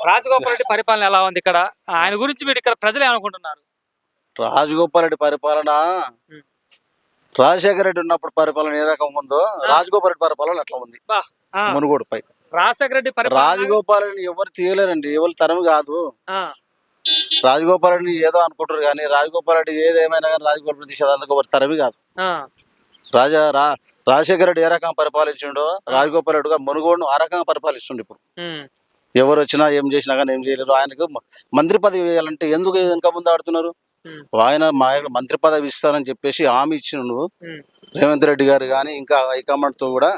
రాజగోపాల్ రెడ్డి పరిపాలన ఎలా ఉంది ఇక్కడ? ఆయన గురించి మీరు ఇక్కడ ప్రజలు ఏమనుకుంటున్నారు? రాజగోపాల్ రెడ్డి పరిపాలన. రాజశేఖర రెడ్డి ఉన్నప్పుడు పరిపాలన ఏ రకం ఉందో రాజగోపాల్ రెడ్డి పరిపాలన అట్లా ఉంది. బా, ఆ, మునుగోడుపై. రాజశేఖర రెడ్డి రాజగోపాల్ రెడ్డిని ఎవరు తీయలేరండి ఎవరు తరం కాదు. రాజగోపాల్ రెడ్డిని ఏదో అనుకుంటారు కానీ రాజగోపాల్ రెడ్డి ఏదేమైనా కానీ రాజగోపాల్ రెడ్డి తీసేది అందుకు ఎవరు తరమి కాదు. రాజా రా రాజశేఖర రెడ్డి ఏ రకంగా పరిపాలించిండో రాజగోపాల్ రెడ్డిగా మునుగోడును ఆ రకంగా పరిపాలిస్తుండే ఇప్పుడు. ఎవరు వచ్చినా ఏం చేసినా కానీ ఏం చేయలేరు. ఆయనకు మంత్రి పదవి వేయాలంటే ఎందుకు వెనక ముందు ఆడుతున్నారు? ఆయన మా మంత్రి పదవి ఇస్తానని చెప్పేసి హామీ ఇచ్చిన నువ్వు ఉమ్, రేవంత్ రెడ్డి గారు కానీ ఇంకా హైకమాండ్తో కూడా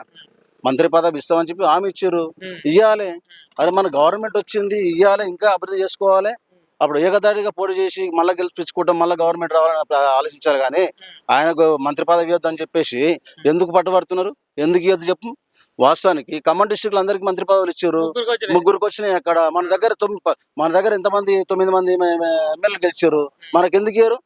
మంత్రి పదవి ఇస్తామని చెప్పి హామీ ఇచ్చారు. ఇవ్వాలి అరే మన గవర్నమెంట్ వచ్చింది ఇవ్వాలి ఇంకా అభివృద్ధి చేసుకోవాలి. అప్పుడు ఏకదాటిగా పోటీ చేసి మళ్ళీ గెలిపించుకుంటాం మళ్ళీ గవర్నమెంట్ రావాలని ఆలోచించాలి కానీ ఆయనకు మంత్రి పదవి ఇవ్వద్దు అని చెప్పేసి ఎందుకు పట్టుబడుతున్నారు? ఎందుకు ఇవ్వద్దు చెప్పు. వాస్తవానికి ఖమ్మం డిస్టిక్ అందరికి మంత్రి పదవులు ఇచ్చారు. ముగ్గురికి వచ్చినాయి. అక్కడ. మన దగ్గర మన దగ్గర ఎంతమంది తొమ్మిది మంది ఎమ్మెల్యేలు గెలిచారు. మనకి ఎందుకు ఇయ్యరు?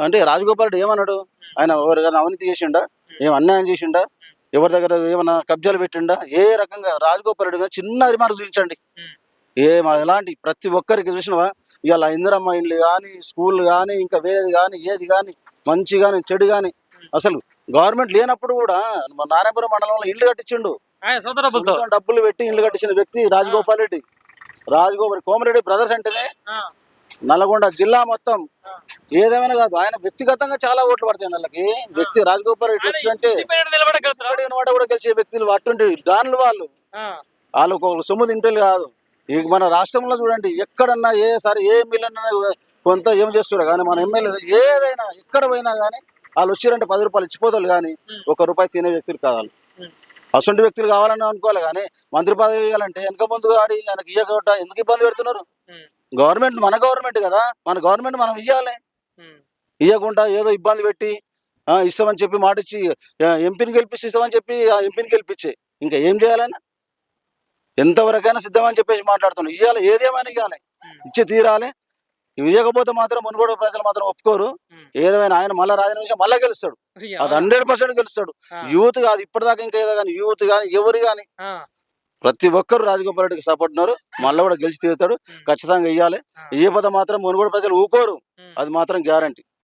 అంటే రాజగోపాల్ రెడ్డి ఏమన్నాడు? ఆయన ఎవరికైనా అవినీతి చేసిండా? ఏం అన్యాయం చేసిండా? ఎవరి దగ్గర ఏమైనా కబ్జాలు పెట్టిండా? ఏ రకంగా రాజగోపాల్ రెడ్డి మీద చిన్న రిమార్క్ చూపించండి. ఏ మా- ఎలాంటి ప్రతి ఒక్కరికి చూసినవా? ఇవాళ ఇందిరమ్మ ఇండ్లు కానీ స్కూల్ కానీ ఇంకా వేది కానీ ఏది కానీ మంచి కానీ చెడు కానీ అసలు గవర్నమెంట్ లేనప్పుడు కూడా మన నారాయణపురం మండలంలో ఇల్లు కట్టించిండు. డబ్బులు పెట్టి ఇల్లు కట్టించిన వ్యక్తి రాజగోపాల్ రెడ్డి. రాజగోపాల్ కోమరెడ్డి బ్రదర్స్ అంటేనే నల్గొండ జిల్లా మొత్తం. ఏదేమైనా కాదు ఆయన వ్యక్తిగతంగా చాలా ఓట్లు పడతాయి వాళ్ళకి. వ్యక్తి రాజగోపాల్ రెడ్డి వచ్చిందంటే కూడా గెలిచే వ్యక్తులు అటువంటి డాన్లు వాళ్ళు. ఆ, వాళ్ళకు ఒక సొమ్ము తింటలు కాదు. ఇక మన రాష్ట్రంలో చూడండి ఎక్కడన్నా ఏ సరే ఏ ఎమ్మెల్యే కొంత ఏం చేస్తారు కానీ మన ఎమ్మెల్యే ఏదైనా ఎక్కడ పోయినా కానీ వాళ్ళు వచ్చారంటే పది రూపాయలు ఇచ్చిపోతారు కానీ ఒక రూపాయి తినే వ్యక్తులు ఉమ్, అసొంటి వ్యక్తులు కావాలని అనుకోవాలి కానీ మంత్రి పదవి ఇవ్వాలంటే వెనక ముందు ఆడి ఆయనకి ఇయ్యక ఎందుకు ఇబ్బంది పెడుతున్నారు? గవర్నమెంట్ మన గవర్నమెంట్ కదా. మన గవర్నమెంట్ మనం ఇవ్వాలి ఉమ్, ఇవ్వకుండా ఏదో ఇబ్బంది పెట్టి ఇస్తామని చెప్పి మాట ఇచ్చి ఎంపీని గెలిపిస్తే ఇస్తామని చెప్పి ఆ ఎంపీని గెలిపించే. ఇంకా ఏం చేయాలని? ఎంతవరకైనా సిద్ధమని చెప్పేసి మాట్లాడుతున్నాం. ఇవ్వాలి ఏదేమైనా ఇవ్వాలి ఇచ్చి తీరాలి. ఇవి ఇవ్వకపోతే మాత్రం మునుగోడు ప్రజలు మాత్రం ఒప్పుకోరు. ఉమ్. ఏదేమైనా ఆయన మళ్ళీ రాజన విషయం మళ్ళీ గెలుస్తాడు. అది హండ్రెడ్ పర్సెంట్ గెలుస్తాడు. యూత్ కాదు ఇప్పటిదాకా ఇంకా ఏదో కానీ యూత్ కానీ ఎవరు కానీ. ప్రతి ఒక్కరు రాజగోపాల్ రెడ్డికి సపోర్ట్ ఉన్నారు. మళ్ళీ కూడా గెలిచి తీరుతాడు. ఖచ్చితంగా ఇవ్వాలి. ఇవ్వకపోతే మాత్రం మునుగోడు ప్రజలు ఊకోరు. అది మాత్రం గ్యారంటీ.